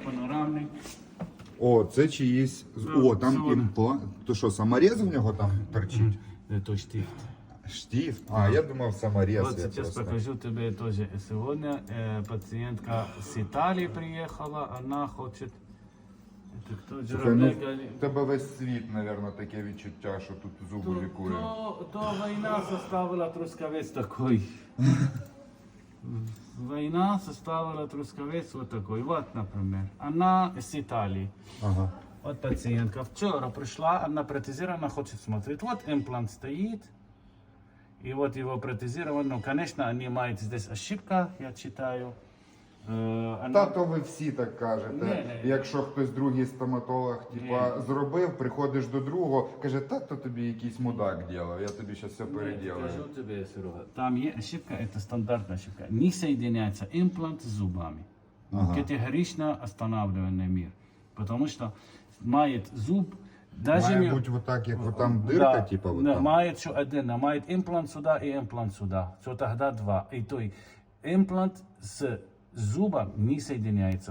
панорамний. О, це чиїсь. Да, О, там зона. імплант. То що, саморез в нього там торчить? Это штифт. Штифт. А, я думав, саморез. Вот я сейчас просто. покажу тебе тоже. Сегодня э, пациентка с Италии приехала, она хочет... Это кто? Слухай, ну, Журавль Гали- в тебе весь світ, мабуть, таке відчуття, що тут зуби То, лікує. то, то война составила трускавец такой. Война составила трускавец вот такой. Вот, например. Она с Италии. Ага. Вот пациентка вчера пришла, она протезирована, хочет смотреть. Вот имплант стоит. И вот его протезирован. Ну, конечно, они имеют здесь ошибка, я читаю. Э, она- Та то ви всі так кажете. Ні, ні. Якщо хтось другий стоматолог, типа, Ні. зробив, приходиш до другого, каже, та то тобі якийсь мудак ділав, я тобі зараз все Нет, переділаю. скажу тебе, Серега, Там есть ошибка, это стандартная ошибка. Не соединяется имплант с зубами. Ага. Категорично останавливаемый мир. Потому что мает зуб, даже Має не- бути отак, як отам дирка, Да, типа, да, отам. мает что один, а мает имплант сюда и имплант сюда. Все тогда два. И то и имплант с зубом не соединяется.